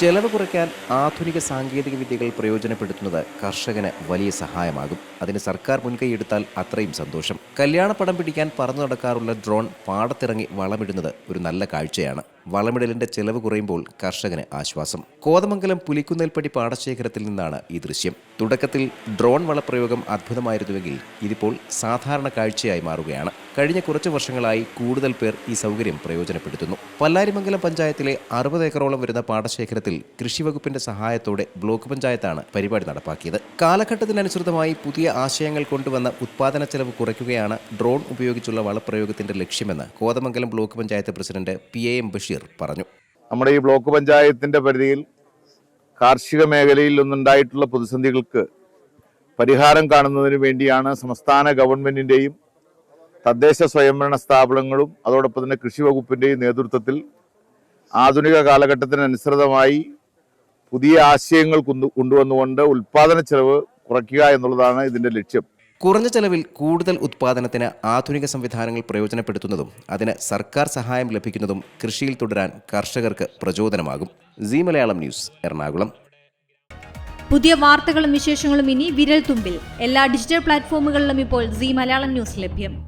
ചെലവ് കുറയ്ക്കാൻ ആധുനിക സാങ്കേതിക വിദ്യകൾ പ്രയോജനപ്പെടുത്തുന്നത് കർഷകന് വലിയ സഹായമാകും. അതിന് സർക്കാർ മുൻകൈയെടുത്താൽ അത്രയും സന്തോഷം. കല്യാണപ്പടം പിടിക്കാൻ പറന്നു നടക്കാറുള്ള ഡ്രോൺ പാടത്തിറങ്ങി വളമിടുന്നത് ഒരു നല്ല കാഴ്ചയാണ്. വളമിടലിന്റെ ചെലവ് കുറയുമ്പോൾ കർഷകന് ആശ്വാസം. കോതമംഗലം പുലിക്കുന്നേൽപ്പടി പാടശേഖരത്തിൽ നിന്നാണ് ഈ ദൃശ്യം. തുടക്കത്തിൽ ഡ്രോൺ വളപ്രയോഗം അത്ഭുതമായിരുന്നുവെങ്കിൽ ഇതിപ്പോൾ സാധാരണ കാഴ്ചയായി മാറുകയാണ്. കഴിഞ്ഞ കുറച്ച് വർഷങ്ങളായി കൂടുതൽ പേർ ഈ സൗകര്യം പ്രയോജനപ്പെടുത്തുന്നു. പല്ലാരിമംഗലം പഞ്ചായത്തിലെ അറുപത് ഏക്കറോളം വരുന്ന പാടശേഖരത്തിൽ കൃഷിവകുപ്പിന്റെ സഹായത്തോടെ ബ്ലോക്ക് പഞ്ചായത്താണ് പരിപാടി നടപ്പാക്കിയത്. കാലഘട്ടത്തിനനുസൃതമായി പുതിയ ആശയങ്ങൾ കൊണ്ടുവന്ന ഉത്പാദന ചെലവ് കുറയ്ക്കുകയാണ് ഡ്രോൺ ഉപയോഗിച്ചുള്ള വളപ്രയോഗത്തിന്റെ ലക്ഷ്യമെന്ന് Kothamangalam block panchayat president P A M Basheer പറഞ്ഞു. നമ്മുടെ ഈ ബ്ലോക്ക് പഞ്ചായത്തിന്റെ പരിധിയിൽ കാർഷിക മേഖലയിൽ ഒന്നുണ്ടായിട്ടുള്ള പ്രതിസന്ധികൾക്ക് പരിഹാരം കാണുന്നതിന് വേണ്ടിയാണ് സംസ്ഥാന ഗവൺമെന്റിന്റെയും തദ്ദേശ സ്വയംഭരണ സ്ഥാപനങ്ങളും അതോടൊപ്പം തന്നെ കൃഷി വകുപ്പിന്റെയും നേതൃത്വത്തിൽ ആധുനിക കാലഘട്ടത്തിനനുസൃതമായി പുതിയ ആശയങ്ങൾ കൊണ്ടുവന്നുകൊണ്ട് ഉൽപാദന ചെലവ് കുറയ്ക്കുക എന്നുള്ളതാണ് ഇതിന്റെ ലക്ഷ്യം. കുറഞ്ഞ ചെലവിൽ കൂടുതൽ ഉത്പാദനത്തിന് ആധുനിക സംവിധാനങ്ങൾ പ്രയോജനപ്പെടുത്തുന്നതും അതിന് സർക്കാർ സഹായം ലഭിക്കുന്നതും കൃഷിയിൽ തുടരാൻ കർഷകർക്ക് പ്രചോദനമാകും. C Malayalam news Ernakulam. പുതിയ വാർത്തകളും വിശേഷങ്ങളും ഇനി വിരൽ തുമ്പിൽ എല്ലാ ഡിജിറ്റൽ പ്ലാറ്റ്ഫോമുകളിലും ഇപ്പോൾ സി മലയാളം ന്യൂസ് ലഭ്യം.